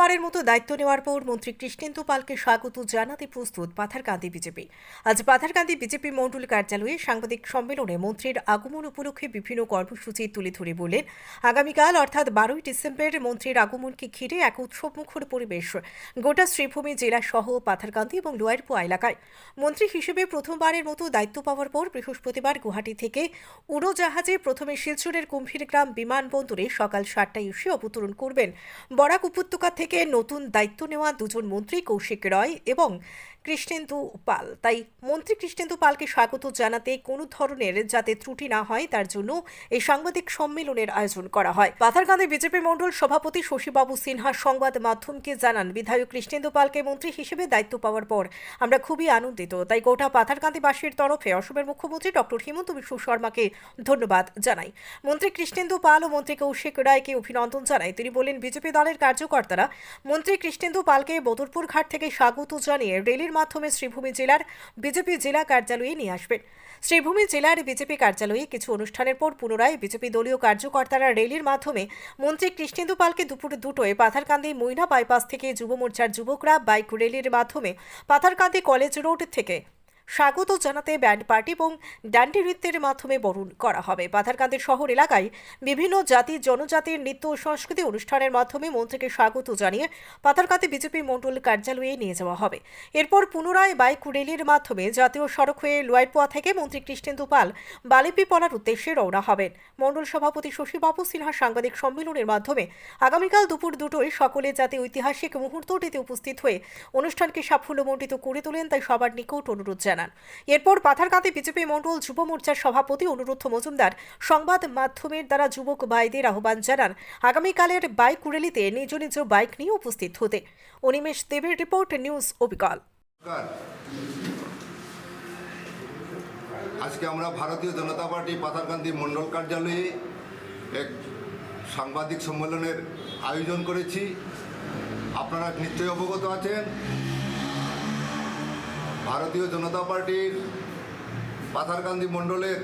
প্রথমবারের মতো দায়িত্ব নেওয়ার পর মন্ত্রী কৃষ্ণেন্দু পালকে স্বাগত জানাতে প্রস্তুত পাথারকান্দি বিজেপি। আজ পাথারকান্দি বিজেপি মণ্ডল কার্যালয়ে সাংবাদিক সম্মেলনে মন্ত্রীর আগমন উপলক্ষে বিভিন্ন কর্মসূচি তুলে ধরে বললেন আগামীকাল অর্থাৎ বারোই ডিসেম্বর মন্ত্রীর আগমনকে ঘিরে এক উৎসবমুখর পরিবেশ। গোটা শ্রীভূমি জেলা সহ পাথারকান্দি এবং লোয়ারপোয়া এলাকায়। মন্ত্রী হিসেবে প্রথমবারের মতো দায়িত্ব পাওয়ার পর বৃহস্পতিবার গুয়াহাটি থেকে উড়োজাহাজে প্রথমে শিলচরের কুম্ভীরগ্রাম বিমানবন্দরে সকাল সাতটায় এসে অবতরণ করবেন। বরাক উপত্যকা থেকে নতুন দায়িত্ব নেওয়া দুজন মন্ত্রী কৌশিক রয় এবং কৃষ্ণেন্দু পাল। তাই মন্ত্রী কৃষ্ণেন্দু পালকে স্বাগত জানাতে কোনো ধরনের যাতে ত্রুটি না হয়, তার জন্য এই সাংবাদিক সম্মেলনের আয়োজন করা হয়। পাথারকান্দি বিজেপি মণ্ডল সভাপতি শশীবাবু সিনহা সংবাদ মাধ্যমকে জানান, বিধায়ক কৃষ্ণেন্দু পালকে মন্ত্রী হিসেবে দায়িত্ব পাওয়ার পর আমরা খুবই আনন্দিত। তাই গোটা পাথারকান্দিবাসীর তরফে অসমের মুখ্যমন্ত্রী ডক্টর হিমন্ত বিশ্ব শর্মাকে ধন্যবাদ জানাই। মন্ত্রী কৃষ্ণেন্দু পাল ও মন্ত্রী কৌশিক রায়কে অভিনন্দন জানাই। তিনি বলেন, বিজেপি দলের কার্যকর্তারা মন্ত্রী কৃষ্ণেন্দু পালকে বদরপুর ঘাট থেকে স্বাগত জানিয়ে রেলের মাধ্যমে শ্রীভূমি জেলার বিজেপি জেলা কার্যালয়ে নিয়ে আসবেন। শ্রীভূমি জেলার বিজেপি কার্যালয়ে কিছু অনুষ্ঠানের পর পুনরায় বিজেপি দলীয় কার্যকর্তারা রেলির মাধ্যমে মন্ত্রী কৃষ্ণেন্দু পালকে দুপুর দুটোয় পাথারকান্দি মৈনা বাইপাস থেকে যুব মোর্চার যুবকরা বাইক রেলির মাধ্যমে পাথারকান্দি কলেজ রোড থেকে স্বাগত জানাতে ব্যান্ড পার্টি এবং ডান্ডি নৃত্যের মাধ্যমে বরণ করা হবে। পাথারকান্দির শহর এলাকায় বিভিন্ন জাতি, জনজাতির নৃত্য ও সংস্কৃতি অনুষ্ঠানের মাধ্যমে মন্ত্রীকে স্বাগত জানিয়ে পাথারকান্দি বিজেপি মণ্ডল কার্যালয়ে নিয়ে যাওয়া হবে। এরপর পুনরায় বাইক রেলির মাধ্যমে জাতীয় সড়ক হয়ে লোয়ারপোয়া থেকে মন্ত্রী কৃষ্ণেন্দু পাল বালিপি পলার উদ্দেশ্যে রওনা হবেন। মণ্ডল সভাপতি শশীবাবু সিনহা সাংবাদিক সম্মেলনের মাধ্যমে আগামীকাল দুপুর দুটোয় সকলে যাতে ঐতিহাসিক মুহূর্তটিতে উপস্থিত হয়ে অনুষ্ঠানকে সাফল্যমণ্ডিত করে তোলেন, তাই সবার নিকট অনুরোধ জানান এরপর পাথারকান্দি বিজেপি মণ্ডল যুব মোর্চার সভাপতি অনুরুদ্ধ মজুমদার সংবাদ মাধ্যমের দ্বারা যুবক ভাইদের আহ্বান জানান। আগামীকালের বাইক র্যালিতে নিজ নিজ বাইক নিয়ে উপস্থিত হতে। অনিমেষ দেবের রিপোর্ট, নিউজ অবিকল। আজকে আমরা ভারতীয় জনতা পার্টি পাথারকান্দি মণ্ডল কার্যালয়ে এক সাংবাদিক সম্মেলনের আয়োজন করেছি। আপনারা নিশ্চয়ই অবগত আছেন। ভারতীয় জনতা পার্টির পাথারকান্দি মণ্ডলের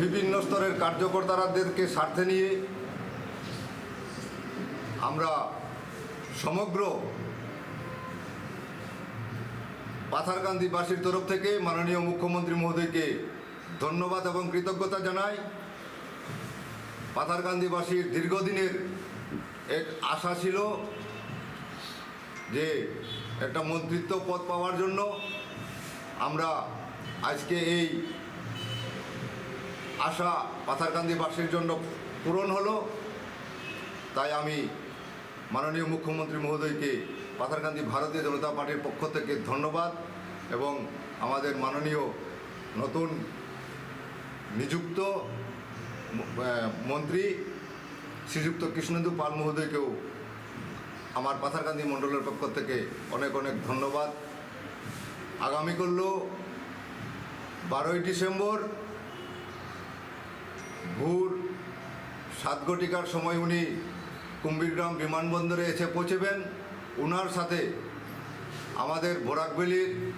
বিভিন্ন স্তরের কার্যকর্তারাদেরকে স্বার্থে নিয়ে আমরা সমগ্র পাথারকান্দিবাসীর তরফ থেকে মাননীয় মুখ্যমন্ত্রী মহোদয়কে ধন্যবাদ এবং কৃতজ্ঞতা জানাই। পাথারকান্দিবাসীর দীর্ঘদিনের এক আশা ছিল যে একটা মন্ত্রিত্ব পদ পাওয়ার জন্য আমরা আজকে এই আশা পাথারকান্দিবাসীর জন্য পূরণ হলো। তাই আমি মাননীয় মুখ্যমন্ত্রী মহোদয়কে পাথারকান্দি ভারতীয় জনতা পার্টির পক্ষ থেকে ধন্যবাদ এবং আমাদের মাননীয় নতুন নিযুক্ত মন্ত্রী শ্রীযুক্ত কৃষ্ণেন্দু পাল মহোদয়কেও আমার পাথারকান্দি মণ্ডলের পক্ষ থেকে অনেক অনেক ধন্যবাদ। আগামী করল বারোই ডিসেম্বর, ভোর সাত ঘটিকার সময় উনি কুম্ভীরগ্রাম বিমানবন্দরে এসে পৌঁছবেন। ওনার সাথে আমাদের বোরাকবেলির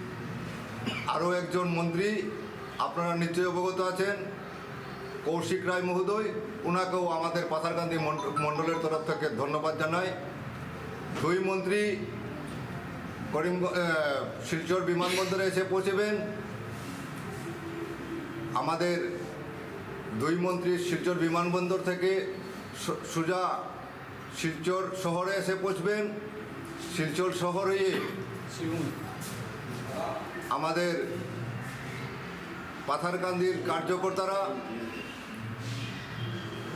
আরও একজন মন্ত্রী, আপনারা নিশ্চয়ই অবগত আছেন, কৌশিক রায় মহোদয়। ওনাকেও আমাদের পাথারকান্দি মণ্ড- মণ্ডলের তরফ থেকে ধন্যবাদ জানাই। দুই মন্ত্রী করিম শিলচর বিমানবন্দরে এসে পৌঁছেবেন। আমাদের দুই মন্ত্রী শিলচর বিমানবন্দর থেকে সোজা শিলচর শহরে এসে পৌঁছবেন। শিলচর শহর আমাদের পাথারকান্দির কার্যকর্তারা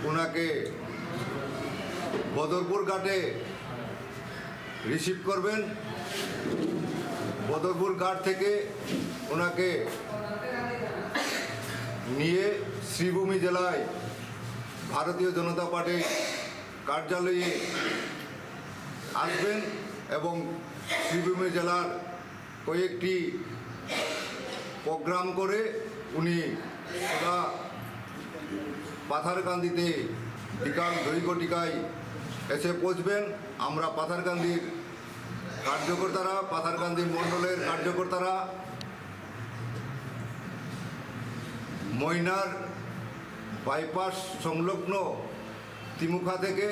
ওনাকে বদরপুর ঘাটে রিসিভ করবেন। বদরপুর ঘাট থেকে ওনাকে নিয়ে শ্রীভূমি জেলায় ভারতীয় জনতা পার্টির কার্যালয়ে আসবেন এবং শ্রীভূমি জেলার কয়েকটি প্রোগ্রাম করে উনি পাথারকান্দিতে বিকাল দুই ঘটিকায় এসে পৌঁছবেন। আমরা পাথারকান্দির কার্যকর্তারা পাথারকান্দি মণ্ডলের কার্যকর্তারা ময়নার বাইপাস সংলগ্ন তিমুখা থেকে